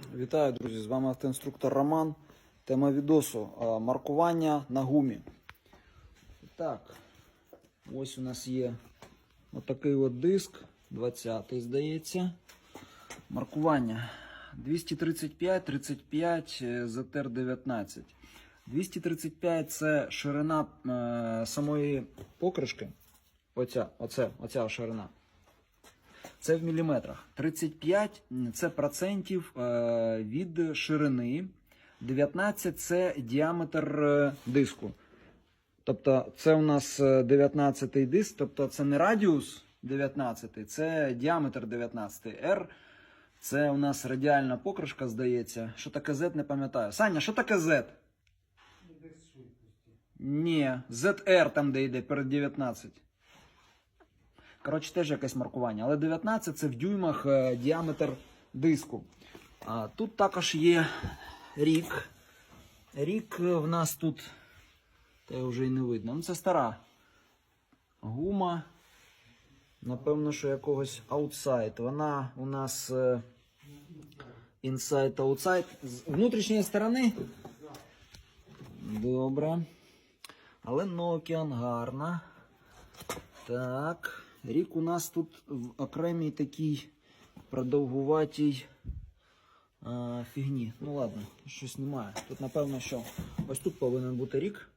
Вітаю, друзі! З вами автоінструктор Роман. Тема відосу маркування на гумі. Так, ось у нас є отакий от диск, 20-й, здається. Маркування 235, 35, е, ZR 19. 235 це ширина е, самої покришки. Оця, оце, оця ширина. Це в міліметрах. 35 це процентів е, від ширини. 19 це діаметр е, диску. Тобто це у нас 19 диск, тобто це не радіус 19, це діаметр 19. R це у нас радіальна покришка, здається. Що таке Z, не пам'ятаю. Саня, що таке Z? Ні, ZR там, де йде перед 19. Коротше, теж якесь маркування. Але 19 це в дюймах е, діаметр диску. А, тут також є рік. Рік е, в нас тут. Та вже й не видно. Ну, це стара гума. Напевно, що якогось аутсайд. Вона у нас е, інсайд аутсайд. З внутрішньої сторони. Добре. Але Nokian гарна. Так. Рік у нас тут в окремій такій продовгуватій а, фігні. Ну ладно, щось немає. Тут, напевно, що ось тут повинен бути рік.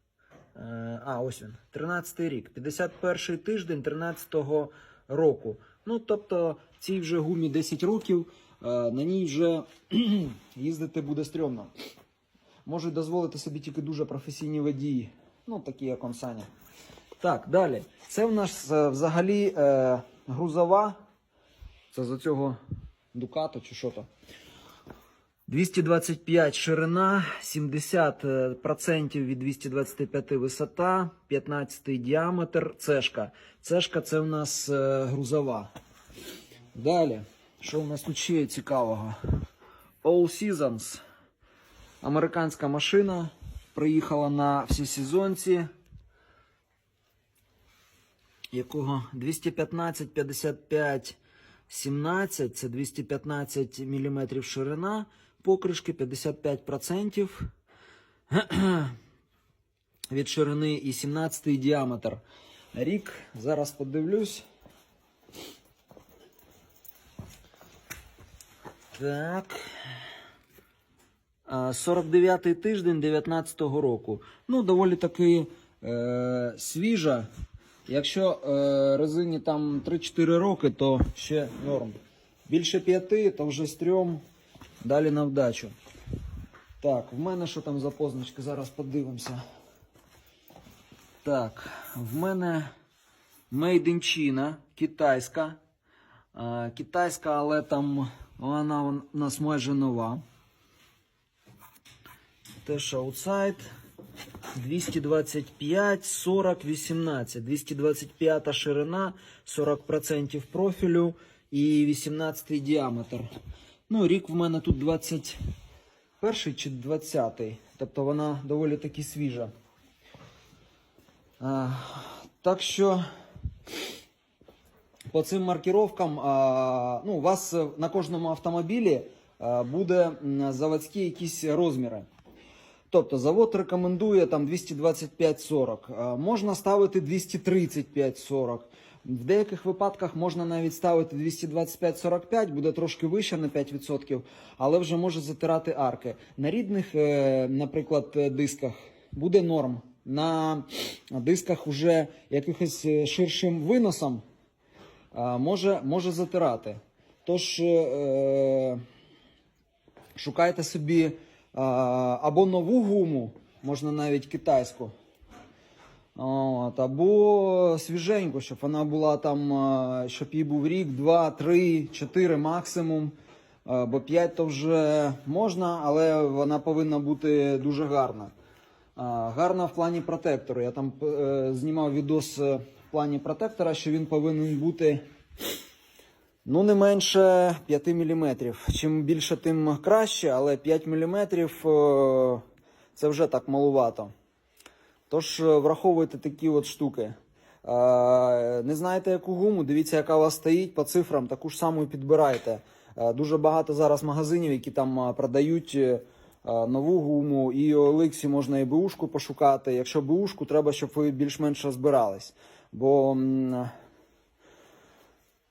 Е, А, ось він. 13 рік. 51-й тиждень 13-го року. Ну, тобто, цій вже гумі 10 років, е, на ній вже їздити буде стрьомно. Можуть дозволити собі тільки дуже професійні водії. Ну, такі, як он Саня. Так, далі. Це в нас е, взагалі е, грузова. Це за цього Дукато чи що то. 225 ширина, 70% від 225 висота, 15 діаметр, цешка. Цешка це у нас е, грузова. Далі, що у нас тут ще є цікавого? All Seasons. Американська машина. Приїхала на всесезонці. Якого 215, 55, 17, це 215 мм ширина покришки, 55% від ширини і 17 діаметр. Рік, зараз подивлюсь. Так. 49-й тиждень 19-го року. Ну, доволі таки е, свіжа. Якщо е, резині там 3-4 роки, то ще норм. Більше 5, то вже стрьом. Далі на вдачу. Так, в мене що там за позначки? Зараз подивимося. Так, в мене Made in China, китайська. А, китайська, але там вона у нас майже нова. Теж аутсайд. 225, 40, 18. 225 ширина, 40% профілю і 18 діаметр. Ну, рік в мене тут 21 чи 20. Тобто вона доволі таки свіжа. А, так що по цим маркіровкам а, ну, у вас на кожному автомобілі а, буде заводські якісь розміри. Тобто завод рекомендує там 225-40, можна ставити 235-40. В деяких випадках можна навіть ставити 225-45, буде трошки вище на 5%, але вже може затирати арки. На рідних, е, наприклад, е, дисках буде норм. На дисках уже якихось е, ширшим виносом може, може затирати. Тож шукайте собі або нову гуму, можна навіть китайську. От, або свіженьку, щоб вона була там, щоб їй був рік, два, три, чотири максимум. Бо 5 то вже можна, але вона повинна бути дуже гарна. Гарна в плані протектору. Я там е, знімав відос е, в плані протектора, що він повинен бути ну, не менше 5 мм. Чим більше, тим краще, але 5 мм е, це вже так малувато. Тож е, враховуйте такі от штуки. Е, Не знаєте, яку гуму, дивіться, яка у вас стоїть по цифрам, таку ж саму і підбирайте. Дуже багато зараз магазинів, які там продають нову гуму, і OLX можна і БУшку пошукати. Якщо БУшку, треба, щоб ви більш-менш розбирались. Бо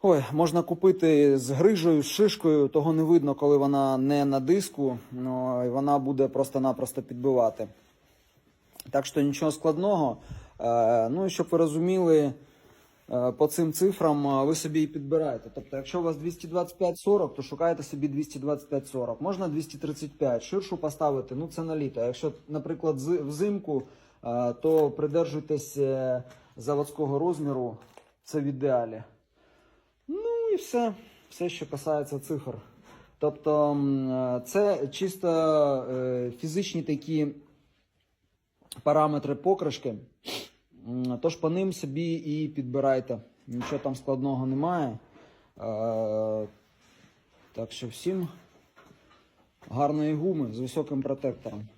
ой, можна купити з грижею, з шишкою, того не видно, коли вона не на диску, ну, і вона буде просто-напросто підбивати. Так що нічого складного. Е, Ну і щоб ви розуміли, е, по цим цифрам е, ви собі і підбираєте. Тобто, якщо у вас 225-40, то шукаєте собі 225-40. Можна 235, ширшу поставити, ну це на літо. Якщо, наприклад, з- взимку, то придержуйтесь заводського розміру, це в ідеалі. І все, все, що касається цифр. Тобто, е, це чисто е, фізичні такі параметри покришки. Тож по ним собі і підбирайте. Нічого там складного немає. Е, Так що всім гарної гуми з високим протектором.